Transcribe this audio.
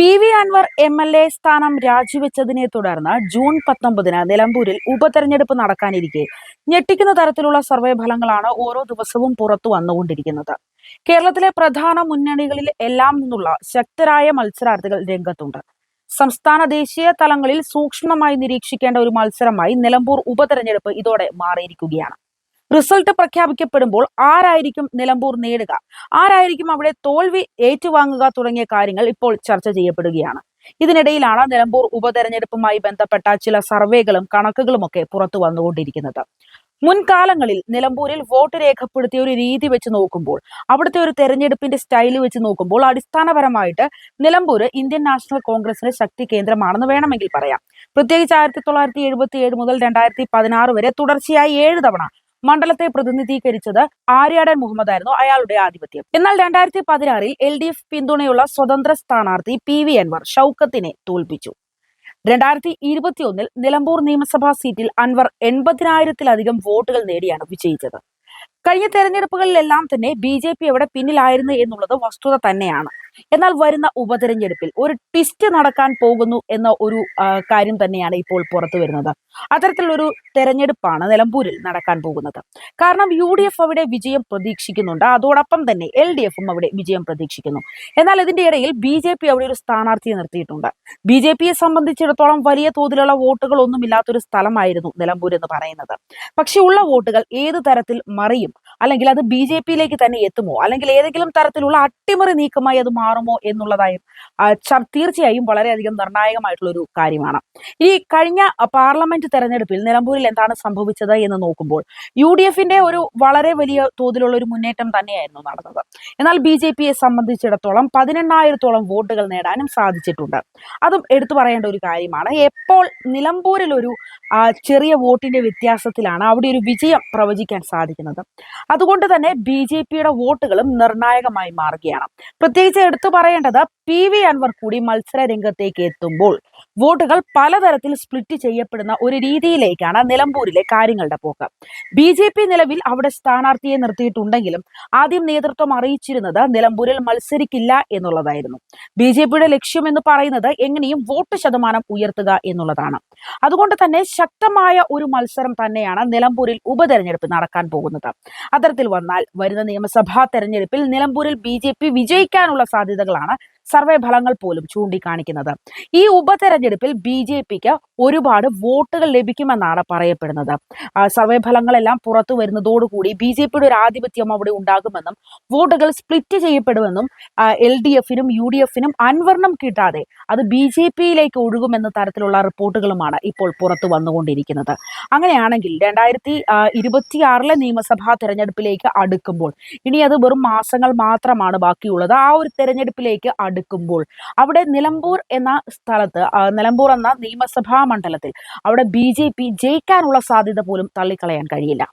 P V Anvar M L A സ്ഥാനം രാജിവെച്ചതിനെ തുടർന്ന് ജൂൺ പത്തൊമ്പതിന് നിലമ്പൂരിൽ ഉപതെരഞ്ഞെടുപ്പ് നടക്കാനിരിക്കെ ഞെട്ടിക്കുന്ന തരത്തിലുള്ള സർവേ ഫലങ്ങളാണ് ഓരോ ദിവസവും പുറത്തു വന്നുകൊണ്ടിരിക്കുന്നത്. കേരളത്തിലെ പ്രധാന മുന്നണികളിൽ എല്ലാം നിന്നുള്ള ശക്തരായ മത്സരാർത്ഥികൾ രംഗത്തുണ്ട്. സംസ്ഥാന ദേശീയ തലങ്ങളിൽ സൂക്ഷ്മമായി നിരീക്ഷിക്കേണ്ട ഒരു മത്സരമായി നിലമ്പൂർ ഉപതെരഞ്ഞെടുപ്പ് ഇതോടെ മാറിയിരിക്കുകയാണ്. റിസൾട്ട് പ്രഖ്യാപിക്കപ്പെടുമ്പോൾ ആരായിരിക്കും നിലമ്പൂർ നേടുക? ആരായിരിക്കും അവിടെ തോൽവി ഏറ്റുവാങ്ങുക തുടങ്ങിയ കാര്യങ്ങൾ ഇപ്പോൾ ചർച്ച ചെയ്യപ്പെടുകയാണ്. ഇതിനിടയിലാണ് നിലമ്പൂർ ഉപതെരഞ്ഞെടുപ്പുമായി ബന്ധപ്പെട്ട ചില സർവേകളും കണക്കുകളുമൊക്കെ പുറത്തു വന്നുകൊണ്ടിരിക്കുന്നത്. മുൻകാലങ്ങളിൽ നിലമ്പൂരിൽ വോട്ട് രേഖപ്പെടുത്തിയ ഒരു രീതി വെച്ച് നോക്കുമ്പോൾ അവിടുത്തെ ഒരു തെരഞ്ഞെടുപ്പിന്റെ സ്റ്റൈൽ വെച്ച് നോക്കുമ്പോൾ അടിസ്ഥാനപരമായിട്ട് നിലമ്പൂർ ഇന്ത്യൻ നാഷണൽ കോൺഗ്രസിന്റെ ശക്തി കേന്ദ്രമാണെന്ന് വേണമെങ്കിൽ പറയാം. പ്രത്യേകിച്ച് ആയിരത്തി തൊള്ളായിരത്തി എഴുപത്തി ഏഴ് മുതൽ രണ്ടായിരത്തി പതിനാറ് വരെ തുടർച്ചയായി ഏഴ് തവണ മണ്ഡലത്തെ പ്രതിനിധീകരിച്ചത് ആര്യാടൻ മുഹമ്മദ് ആയിരുന്നു അയാളുടെ ആധിപത്യം. എന്നാൽ രണ്ടായിരത്തി പതിനാറിൽ എൽ ഡി എഫ് പിന്തുണയുള്ള സ്വതന്ത്ര സ്ഥാനാർത്ഥി പി വി അൻവർ ഷൌക്കത്തിനെ തോൽപ്പിച്ചു. രണ്ടായിരത്തി ഇരുപത്തിയൊന്നിൽ നിലമ്പൂർ നിയമസഭാ സീറ്റിൽ അൻവർ എൺപതിനായിരത്തിലധികം വോട്ടുകൾ നേടിയാണ് വിജയിച്ചത്. കഴിഞ്ഞ തെരഞ്ഞെടുപ്പുകളിലെല്ലാം തന്നെ ബി ജെ പി എവിടെ പിന്നിലായിരുന്നു എന്നുള്ളത് വസ്തുത തന്നെയാണ്. എന്നാൽ വരുന്ന ഉപതെരഞ്ഞെടുപ്പിൽ ഒരു ട്വിസ്റ്റ് നടക്കാൻ പോകുന്നു എന്ന ഒരു കാര്യം തന്നെയാണ് ഇപ്പോൾ പുറത്തു വരുന്നത്. അത്തരത്തിലൊരു തെരഞ്ഞെടുപ്പാണ് നിലമ്പൂരിൽ നടക്കാൻ പോകുന്നത്. കാരണം യു ഡി എഫ് അവിടെ വിജയം പ്രതീക്ഷിക്കുന്നുണ്ട്. അതോടൊപ്പം തന്നെ എൽ ഡി എഫും അവിടെ വിജയം പ്രതീക്ഷിക്കുന്നു. എന്നാൽ ഇതിന്റെ ഇടയിൽ ബി ജെ പി അവിടെ ഒരു സ്ഥാനാർത്ഥിയെ നിർത്തിയിട്ടുണ്ട്. ബി ജെ പിയെ സംബന്ധിച്ചിടത്തോളം വലിയ തോതിലുള്ള വോട്ടുകൾ ഒന്നുമില്ലാത്തൊരു സ്ഥലമായിരുന്നു നിലമ്പൂർ എന്ന് പറയുന്നത്. പക്ഷെ ഉള്ള വോട്ടുകൾ ഏത് തരത്തിൽ മറിയും അല്ലെങ്കിൽ അത് ബി ജെ പിയിലേക്ക് തന്നെ എത്തുമോ? അല്ലെങ്കിൽ ഏതെങ്കിലും തരത്തിലുള്ള അട്ടിമറി നീക്കമായി അത് മാറുമോ എന്നുള്ളതായും തീർച്ചയായും വളരെയധികം നിർണായകമായിട്ടുള്ള ഒരു കാര്യമാണ്. ഈ കഴിഞ്ഞ പാർലമെന്റ് തെരഞ്ഞെടുപ്പിൽ നിലമ്പൂരിൽ എന്താണ് സംഭവിച്ചത് എന്ന് നോക്കുമ്പോൾ യു ഡി എഫിന്റെ ഒരു വളരെ വലിയ തോതിലുള്ള ഒരു മുന്നേറ്റം തന്നെയായിരുന്നു നടന്നത്. എന്നാൽ ബി ജെ പിയെ സംബന്ധിച്ചിടത്തോളം പതിനെണ്ണായിരത്തോളം വോട്ടുകൾ നേടാനും സാധിച്ചിട്ടുണ്ട്. അതും എടുത്തു പറയേണ്ട ഒരു കാര്യമാണ് എപ്പോൾ നിലമ്പൂരിൽ ഒരു ചെറിയ വോട്ടിന്റെ വ്യത്യാസത്തിലാണ് അവിടെ ഒരു വിജയം പ്രവചിക്കാൻ സാധിക്കുന്നത്? അതുകൊണ്ട് തന്നെ ബി ജെ പിയുടെ വോട്ടുകളും നിർണായകമായി മാറുകയാണ്. പ്രത്യേകിച്ച് എടുത്തു പറയേണ്ടത് പി വി അൻവർ കൂടി മത്സര രംഗത്തേക്ക് എത്തുമ്പോൾ വോട്ടുകൾ പലതരത്തിൽ സ്പ്ലിറ്റ് ചെയ്യപ്പെടുന്ന ഒരു രീതിയിലേക്കാണ് നിലമ്പൂരിലെ കാര്യങ്ങളുടെ പോക്ക്. ബി ജെ പി നിലവിൽ അവിടെ സ്ഥാനാർത്ഥിയെ നിർത്തിയിട്ടുണ്ടെങ്കിലും ആദ്യം നേതൃത്വം അറിയിച്ചിരുന്നത് നിലമ്പൂരിൽ മത്സരിക്കില്ല എന്നുള്ളതായിരുന്നു. ബി ജെ പിയുടെ ലക്ഷ്യം എന്ന് പറയുന്നത് എങ്ങനെയും വോട്ട് ശതമാനം ഉയർത്തുക എന്നുള്ളതാണ്. അതുകൊണ്ട് തന്നെ ശക്തമായ ഒരു മത്സരം തന്നെയാണ് നിലമ്പൂരിൽ ഉപതെരഞ്ഞെടുപ്പ് നടക്കാൻ പോകുന്നത്. അത്തരത്തിൽ വന്നാൽ വരുന്ന നിയമസഭാ തെരഞ്ഞെടുപ്പിൽ നിലമ്പൂരിൽ ബി വിജയിക്കാനുള്ള സാധ്യതകളാണ് സർവേ ഫലങ്ങൾ പോലും ചൂണ്ടിക്കാണിക്കുന്നത്. ഈ ഉപതെരഞ്ഞെടുപ്പിൽ ബി ജെ പിക്ക് ഒരുപാട് വോട്ടുകൾ ലഭിക്കുമെന്നാണ് പറയപ്പെടുന്നത്. സർവേ ഫലങ്ങളെല്ലാം പുറത്തു വരുന്നതോടുകൂടി ബി ജെ പിയുടെ ഒരു ആധിപത്യം അവിടെ ഉണ്ടാകുമെന്നും വോട്ടുകൾ സ്പ്ലിറ്റ് ചെയ്യപ്പെടുമെന്നും എൽ ഡി എഫിനും യു ഡി എഫിനും അൻവരണം കിട്ടാതെ അത് ബി ജെ പിയിലേക്ക് ഒഴുകുമെന്ന തരത്തിലുള്ള റിപ്പോർട്ടുകളുമാണ് ഇപ്പോൾ പുറത്തു വന്നുകൊണ്ടിരിക്കുന്നത്. അങ്ങനെയാണെങ്കിൽ രണ്ടായിരത്തി ഇരുപത്തിയാറിലെ നിയമസഭാ തെരഞ്ഞെടുപ്പിലേക്ക് അടുക്കുമ്പോൾ ഇനി അത് വെറും മാസങ്ങൾ മാത്രമാണ് ബാക്കിയുള്ളത്. ആ ഒരു തെരഞ്ഞെടുപ്പിലേക്ക് അടുക്കുമ്പോൾ. അവിടെ നിലമ്പൂർ എന്ന സ്ഥലത്ത് നിലമ്പൂർ എന്ന നിയമസഭാ മണ്ഡലത്തിൽ അവിടെ ബി ജെ പി ജയിക്കാനുള്ള സാധ്യത പോലും തള്ളിക്കളയാൻ കഴിയില്ല.